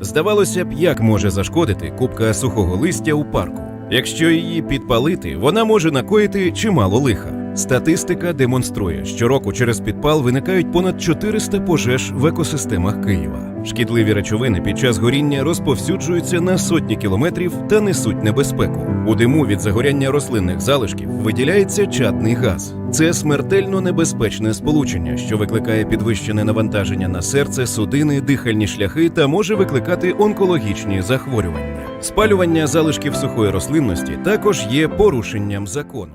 Здавалося б, як може зашкодити купка сухого листя у парку. Якщо її підпалити, вона може накоїти чимало лиха. Статистика демонструє, що року через підпал виникають понад 400 пожеж в екосистемах Києва. Шкідливі речовини під час горіння розповсюджуються на сотні кілометрів та несуть небезпеку. У диму від загоряння рослинних залишків виділяється чадний газ. Це смертельно небезпечне сполучення, що викликає підвищене навантаження на серце, судини, дихальні шляхи та може викликати онкологічні захворювання. Спалювання залишків сухої рослинності також є порушенням закону.